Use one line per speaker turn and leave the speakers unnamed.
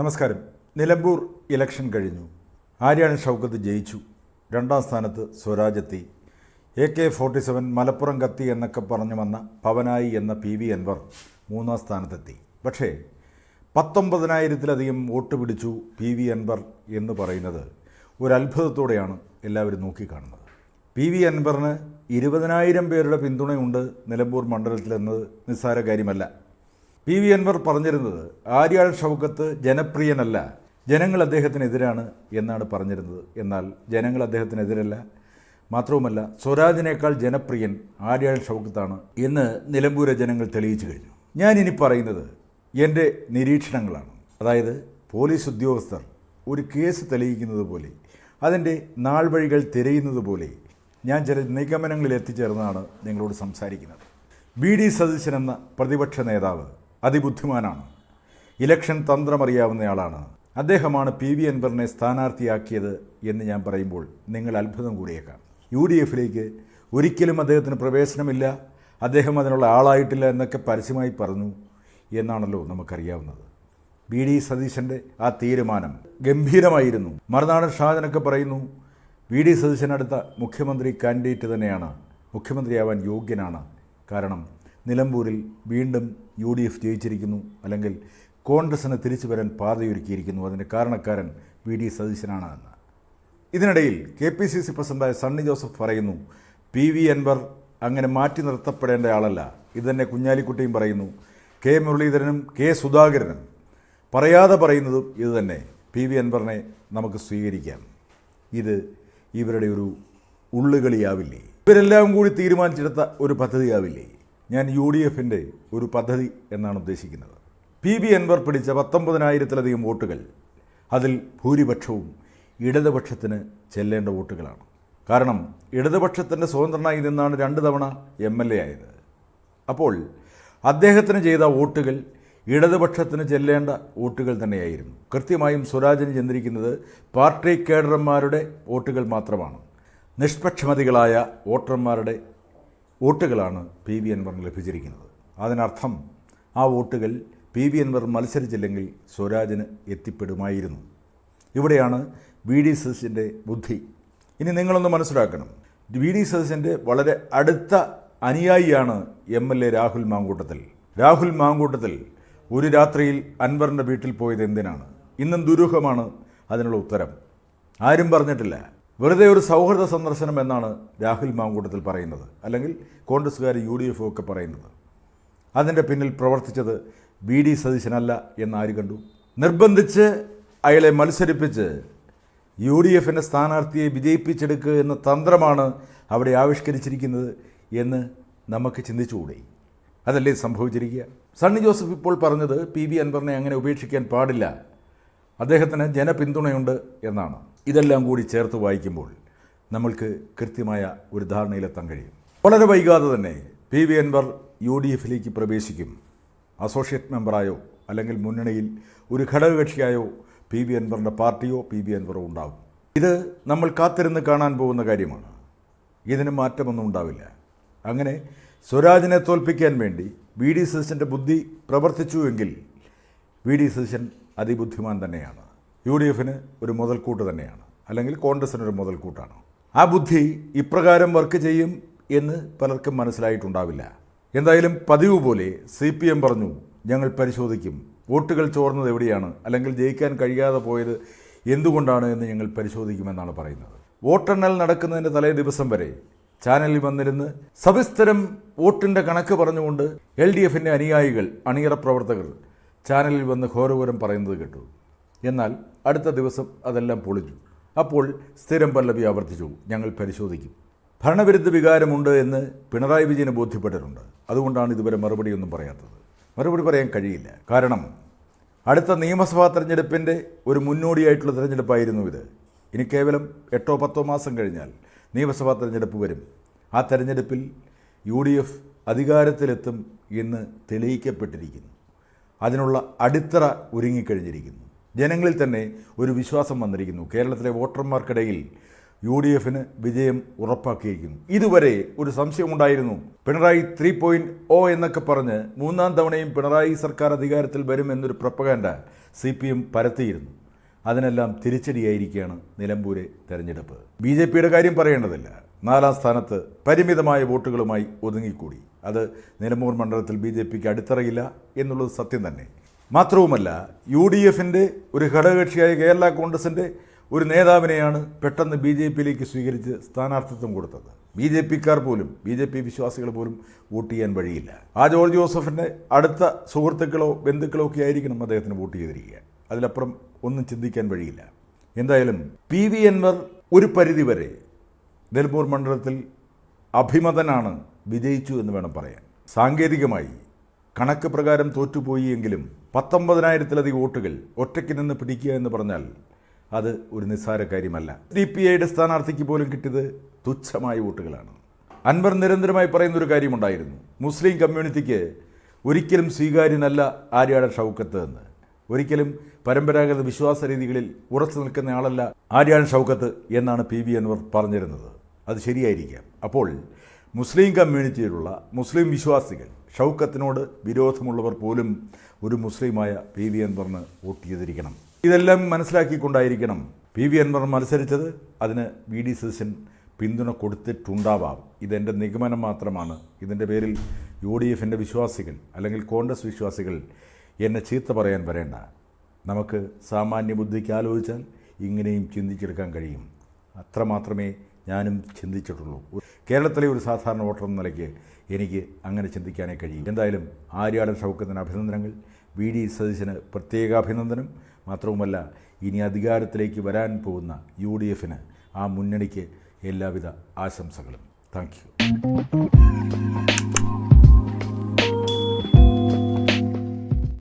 നമസ്കാരം. നിലമ്പൂർ ഇലക്ഷൻ കഴിഞ്ഞു. ആര്യാണ് ഷൗക്കത്ത് ജയിച്ചു. രണ്ടാം സ്ഥാനത്ത് സ്വരാജെത്തി A K forty seven Malappuram കത്തി എന്നൊക്കെ പറഞ്ഞു വന്ന പവനായി എന്ന പി വി അൻവർ മൂന്നാം സ്ഥാനത്തെത്തി. പക്ഷേ പത്തൊമ്പതിനായിരത്തിലധികം വോട്ട് പിടിച്ചു പി വി അൻവർ എന്ന് പറയുന്നത് ഒരു എല്ലാവരും നോക്കിക്കാണുന്നത്. പി വി അൻവറിന് ഇരുപതിനായിരം പേരുടെ പിന്തുണയുണ്ട് നിലമ്പൂർ മണ്ഡലത്തിലെന്നത് നിസ്സാര കാര്യമല്ല. പി വി അൻവർ പറഞ്ഞിരുന്നത് ആര്യാൾ ഷൗക്കത്ത് ജനപ്രിയനല്ല ജനങ്ങൾ അദ്ദേഹത്തിനെതിരാണ് എന്നാണ് പറഞ്ഞിരുന്നത്. എന്നാൽ ജനങ്ങൾ അദ്ദേഹത്തിനെതിരല്ല. മാത്രവുമല്ല സ്വരാജിനേക്കാൾ ജനപ്രിയൻ ആര്യാൾ ഷൗക്കത്താണ് എന്ന് നിലമ്പൂര ജനങ്ങൾ തെളിയിച്ചു കഴിഞ്ഞു. ഇനി പറയുന്നത് എന്റെ നിരീക്ഷണങ്ങളാണ്. അതായത് പോലീസ് ഉദ്യോഗസ്ഥർ ഒരു കേസ് തെളിയിക്കുന്നത് പോലെ അതിന്റെ നാൾ വഴികൾ തിരയുന്നത് പോലെ ഞാൻ ചില നിഗമനങ്ങളിൽ എത്തിച്ചേർന്നാണ് നിങ്ങളോട് സംസാരിക്കുന്നത്. ബി ഡി സതീശൻ എന്ന പ്രതിപക്ഷ നേതാവ് അതിബുദ്ധിമാനാണ്. ഇലക്ഷൻ തന്ത്രമറിയാവുന്നയാളാണ്. അദ്ദേഹമാണ് പി വി അൻവറിനെ സ്ഥാനാർത്ഥിയാക്കിയത് എന്ന് ഞാൻ പറയുമ്പോൾ നിങ്ങൾ അത്ഭുതം കൂടിയേക്കാം. യു ഡി എഫിലേക്ക് ഒരിക്കലും അദ്ദേഹത്തിന് പ്രവേശനമില്ല. അദ്ദേഹം അതിനുള്ള ആളായിട്ടില്ല എന്നൊക്കെ പരസ്യമായി പറഞ്ഞു എന്നാണല്ലോ നമുക്കറിയാവുന്നത്. ബി ഡി സതീശന്റെ ആ തീരുമാനം ഗംഭീരമായിരുന്നു. മറുനാടൻ ഷാജനൊക്കെ പറയുന്നു വി ഡി സതീശൻ അടുത്ത മുഖ്യമന്ത്രി കാൻഡിഡേറ്റ് തന്നെയാണ്. മുഖ്യമന്ത്രിയാവാൻ യോഗ്യനാണ്. കാരണം നിലമ്പൂരിൽ വീണ്ടും യു ഡി എഫ് ജയിച്ചിരിക്കുന്നു അല്ലെങ്കിൽ കോൺഗ്രസിന് തിരിച്ചു വരാൻ പാതയൊരുക്കിയിരിക്കുന്നു. അതിന്റെ കാരണക്കാരൻ വി ഡി സതീശനാണ് എന്ന് ഇതിനിടയിൽ കെ പി സി സി പ്രസിഡന്റായ സണ്ണി ജോസഫ് പറയുന്നു പി വി അൻവർ അങ്ങനെ മാറ്റി നിർത്തപ്പെടേണ്ട ആളല്ല. ഇതുതന്നെ കുഞ്ഞാലിക്കുട്ടിയും പറയുന്നു കെ മുരളീധരനും കെ സുധാകരനും പറയാതെ പറയുന്നതും ഇതുതന്നെ പി വി അൻവറിനെ നമുക്ക് സ്വീകരിക്കാം. ഇത് ഇവരുടെ ഒരു ഉള്ളുകളിയാവില്ലേ? ഇവരെല്ലാം കൂടി തീരുമാനിച്ചെടുത്ത ഒരു പദ്ധതിയാവില്ലേ? ഞാൻ യു ഡി എഫിന്റെ ഒരു പദ്ധതി എന്നാണ് ഉദ്ദേശിക്കുന്നത്. പി ബി അൻവർ പിടിച്ച പത്തൊമ്പതിനായിരത്തിലധികം വോട്ടുകൾ അതിൽ ഭൂരിപക്ഷവും ഇടതുപക്ഷത്തിന് ചെല്ലേണ്ട വോട്ടുകളാണ്. കാരണം ഇടതുപക്ഷത്തിന്റെ സ്വതന്ത്രനായി നിന്നാണ് രണ്ട് തവണ എം എൽ എ ആയത്. അപ്പോൾ അദ്ദേഹത്തിന് ചെയ്ത വോട്ടുകൾ ഇടതുപക്ഷത്തിന് ചെല്ലേണ്ട വോട്ടുകൾ തന്നെയായിരുന്നു. കൃത്യമായും സ്വരാജിന് ചെന്നിരിക്കുന്നത് പാർട്ടി കേഡർമാരുടെ വോട്ടുകൾ മാത്രമാണ്. നിഷ്പക്ഷമതികളായ വോട്ടർമാരുടെ വോട്ടുകളാണ് പി വി അൻവറിന് ലഭിച്ചിരിക്കുന്നത്. അതിനർത്ഥം ആ വോട്ടുകൾ പി വി അൻവർ മത്സരിച്ചില്ലെങ്കിൽ സ്വരാജിന് എത്തിപ്പെടുമായിരുന്നു. ഇവിടെയാണ് വി ഡി സതീശന്റെ ബുദ്ധി. ഇനി നിങ്ങളൊന്ന് മനസ്സിലാക്കണം. വി ഡി സതീശന്റെ വളരെ അടുത്ത അനുയായിയാണ് M L A Rahul Mankoottathil. Rahul Mankoottathil ഒരു രാത്രിയിൽ അൻവറിന്റെ വീട്ടിൽ പോയത് എന്തിനാണ്? ഇന്നും ദുരൂഹമാണ് അതിനുള്ള ഉത്തരം. ആരും പറഞ്ഞിട്ടില്ല. വെറുതെ ഒരു സൗഹൃദ സന്ദർശനം എന്നാണ് രാഹുൽ മാങ്കൂട്ടത്തിൽ പറയുന്നത്. അല്ലെങ്കിൽ കോൺഗ്രസ്സുകാർ യു ഡി എഫ് ഒക്കെ പറയുന്നത്. അതിന്റെ പിന്നിൽ പ്രവർത്തിച്ചത് ബി ഡി സതീശനല്ല എന്ന് ആര് കണ്ടു? നിർബന്ധിച്ച് അയാളെ മത്സരിപ്പിച്ച് യു ഡി എഫിന്റെ സ്ഥാനാർത്ഥിയെ വിജയിപ്പിച്ചെടുക്കുക എന്ന തന്ത്രമാണ് അവിടെ ആവിഷ്കരിച്ചിരിക്കുന്നത് എന്ന് നമുക്ക് ചിന്തിച്ചുകൂടെ? അതല്ലേ സംഭവിച്ചിരിക്കുക? സണ്ണി ജോസഫ് ഇപ്പോൾ പറഞ്ഞത് പി ബി അൻവറിനെ അങ്ങനെ ഉപേക്ഷിക്കാൻ പാടില്ല. അദ്ദേഹത്തിന് ജനപിന്തുണയുണ്ട് എന്നാണ്. ഇതെല്ലാം കൂടി ചേർത്ത് വായിക്കുമ്പോൾ നമ്മൾക്ക് കൃത്യമായ ഒരു ധാരണയിലെത്താൻ കഴിയും. വളരെ വൈകാതെ തന്നെ P V Anvar U D എഫിലേക്ക് പ്രവേശിക്കും. അസോസിയേറ്റ് മെമ്പറായോ അല്ലെങ്കിൽ മുന്നണിയിൽ ഒരു ഘടകകക്ഷിയായോ പി വി അൻവറിന്റെ പാർട്ടിയോ പി വി അൻവറോ ഉണ്ടാകും ഇത് നമ്മൾ കാത്തിരുന്ന് കാണാൻ പോകുന്ന കാര്യമാണ്. ഇതിന് മാറ്റമൊന്നും ഉണ്ടാവില്ല. അങ്ങനെ സ്വരാജിനെ തോൽപ്പിക്കാൻ വേണ്ടി വി ഡി സതീശന്റെ ബുദ്ധി പ്രവർത്തിച്ചുവെങ്കിൽ വി ഡി സതീശൻ അതിബുദ്ധിമാൻ തന്നെയാണ്. യു ഡി എഫിന് ഒരു മുതൽക്കൂട്ട് തന്നെയാണ്. അല്ലെങ്കിൽ കോൺഗ്രസിനൊരു മുതൽക്കൂട്ടാണ്. ആ ബുദ്ധി ഇപ്രകാരം വർക്ക് ചെയ്യും എന്ന് പലർക്കും മനസ്സിലായിട്ടുണ്ടാവില്ല. എന്തായാലും പതിവ് പോലെ സി പി എം പറഞ്ഞു ഞങ്ങൾ പരിശോധിക്കും. വോട്ടുകൾ ചോർന്നത് എവിടെയാണ്? അല്ലെങ്കിൽ ജയിക്കാൻ കഴിയാതെ പോയത് എന്തുകൊണ്ടാണ് എന്ന് ഞങ്ങൾ പരിശോധിക്കുമെന്നാണ് പറയുന്നത്. വോട്ടെണ്ണൽ നടക്കുന്നതിന്റെ തലേ ദിവസം വരെ ചാനലിൽ വന്നിരുന്ന് സവിസ്തരം വോട്ടിന്റെ കണക്ക് പറഞ്ഞുകൊണ്ട് എൽ ഡി എഫിന്റെ അനുയായികൾ അണിയറ പ്രവർത്തകർ ചാനലിൽ വന്ന് ഘോരഘോരം പറയുന്നത് കേട്ടു. എന്നാൽ അടുത്ത ദിവസം അതെല്ലാം പൊളിഞ്ഞു. അപ്പോൾ സ്ഥിരം പല്ലവി ആവർത്തിച്ചു. ഞങ്ങൾ പരിശോധിക്കും. ഭരണവിരുദ്ധ വികാരമുണ്ട് എന്ന് പിണറായി വിജയന് ബോധ്യപ്പെട്ടിട്ടുണ്ട്. അതുകൊണ്ടാണ് ഇതുവരെ മറുപടിയൊന്നും പറയാത്തത്. മറുപടി പറയാൻ കഴിയില്ല. കാരണം അടുത്ത നിയമസഭാ തെരഞ്ഞെടുപ്പിന്റെ ഒരു മുന്നോടിയായിട്ടുള്ള തെരഞ്ഞെടുപ്പായിരുന്നു ഇത്. ഇനി കേവലം എട്ടോ പത്തോ മാസം കഴിഞ്ഞാൽ നിയമസഭാ തെരഞ്ഞെടുപ്പ് വരും. ആ തെരഞ്ഞെടുപ്പിൽ യു ഡി എഫ് അധികാരത്തിലെത്തും എന്ന് തെളിയിക്കപ്പെട്ടിരിക്കുന്നു. അതിനുള്ള അടിത്തറ ഒരുങ്ങിക്കഴിഞ്ഞിരിക്കുന്നു. ജനങ്ങളിൽ തന്നെ ഒരു വിശ്വാസം വന്നിരിക്കുന്നു. കേരളത്തിലെ വോട്ടർമാർക്കിടയിൽ യു ഡി എഫിന് വിജയം ഉറപ്പാക്കിയിരിക്കുന്നു. ഇതുവരെ ഒരു സംശയമുണ്ടായിരുന്നു. പിണറായി ത്രീ പോയിന്റ് ഒ എന്നൊക്കെ പറഞ്ഞ് മൂന്നാം തവണയും പിണറായി സർക്കാർ അധികാരത്തിൽ വരുമെന്നൊരു പ്രപ്പകാൻഡ സി പി എം പരത്തിയിരുന്നു. അതിനെല്ലാം തിരിച്ചടിയായിരിക്കുകയാണ് നിലമ്പൂരെ തെരഞ്ഞെടുപ്പ്. ബി ജെ പിയുടെ കാര്യം പറയേണ്ടതില്ല. നാലാം സ്ഥാനത്ത് പരിമിതമായ വോട്ടുകളുമായി ഒതുങ്ങിക്കൂടി. അത് നിലമ്പൂർ മണ്ഡലത്തിൽ ബി ജെ പിക്ക് അടിത്തറയില്ല എന്നുള്ളത് സത്യം തന്നെ. മാത്രവുമല്ല യു ഡി എഫിന്റെ ഒരു ഘടകകക്ഷിയായ കേരള കോൺഗ്രസിന്റെ ഒരു നേതാവിനെയാണ് പെട്ടെന്ന് ബി ജെ പിയിലേക്ക് സ്വീകരിച്ച് സ്ഥാനാർത്ഥിത്വം കൊടുത്തത്. ബി ജെ പിക്കാർ പോലും ബി ജെ പി വിശ്വാസികൾ പോലും വോട്ട് ചെയ്യാൻ വഴിയില്ല. ആ ജോർജ് ജോസഫിന്റെ അടുത്ത സുഹൃത്തുക്കളോ ബന്ധുക്കളോ ഒക്കെ ആയിരിക്കണം അദ്ദേഹത്തിന് വോട്ട് ചെയ്തിരിക്കുക. അതിലപ്പുറം ഒന്നും ചിന്തിക്കാൻ വഴിയില്ല. എന്തായാലും പി വി അൻവർ ഒരു പരിധിവരെ ദൽപൂർ മണ്ഡലത്തിൽ അഭിമതനാണ് വിജയിച്ചു എന്ന് വേണം പറയാൻ. സാങ്കേതികമായി കണക്ക് പ്രകാരം തോറ്റുപോയി എങ്കിലും പത്തൊമ്പതിനായിരത്തിലധികം വോട്ടുകൾ ഒറ്റയ്ക്ക് നിന്ന് പിടിക്കുക എന്ന് പറഞ്ഞാൽ അത് ഒരു നിസ്സാര കാര്യമല്ല. ഡി പി ഐയുടെ സ്ഥാനാർത്ഥിക്ക് പോലും കിട്ടിയത് തുച്ഛമായ വോട്ടുകളാണ്. അൻവർ നിരന്തരമായി പറയുന്ന ഒരു കാര്യമുണ്ടായിരുന്നു. മുസ്ലിം കമ്മ്യൂണിറ്റിക്ക് ഒരിക്കലും സ്വീകാര്യനല്ല ആര്യാടൻ ഷൗക്കത്ത് എന്ന്. ഒരിക്കലും പരമ്പരാഗത വിശ്വാസ രീതികളിൽ ഉറച്ചു നിൽക്കുന്ന ആളല്ല ആര്യാടൻ ഷൗക്കത്ത് എന്നാണ് പി വി അൻവർ പറഞ്ഞിരുന്നത്. അത് ശരിയായിരിക്കാം. അപ്പോൾ മുസ്ലിം കമ്മ്യൂണിറ്റിയിലുള്ള മുസ്ലിം വിശ്വാസികൾ ഷൗക്കത്തിനോട് വിരോധമുള്ളവർ പോലും ഒരു മുസ്ലിമായ പി. വി. അൻവറിന് വോട്ട് ചെയ്തിരിക്കണം. ഇതെല്ലാം മനസ്സിലാക്കിക്കൊണ്ടായിരിക്കണം പി. വി. അൻവർ മത്സരിച്ചത്. അതിന് വി. ഡി. സതീശൻ പിന്തുണ കൊടുത്തിട്ടുണ്ടാവാം. ഇതെന്റെ നിഗമനം മാത്രമാണ്. ഇതിന്റെ പേരിൽ യു ഡി എഫിന്റെ വിശ്വാസികൾ അല്ലെങ്കിൽ കോൺഗ്രസ് വിശ്വാസികൾ എന്നെ ചീത്ത പറയാൻ വരേണ്ട. നമുക്ക് സാമാന്യ ബുദ്ധിക്ക് ആലോചിച്ചാൽ ഇങ്ങനെയും ചിന്തിച്ചെടുക്കാൻ കഴിയും. അത്ര മാത്രമേ ഞാനും ചിന്തിച്ചിട്ടുള്ളൂ. കേരളത്തിലെ ഒരു സാധാരണ വോട്ടർ എന്ന നിലയ്ക്ക് എനിക്ക് അങ്ങനെ ചിന്തിക്കാനേ കഴിയും എന്തായാലും ആര്യാടൻ ഷൗക്കത്തിന് അഭിനന്ദനങ്ങൾ. വി ഡി സതീശന് പ്രത്യേക അഭിനന്ദനം. മാത്രവുമല്ല ഇനി അധികാരത്തിലേക്ക് വരാൻ പോകുന്ന യു ഡി എഫിന് ആ മുന്നണിക്ക് എല്ലാവിധ ആശംസകളും. Thank you.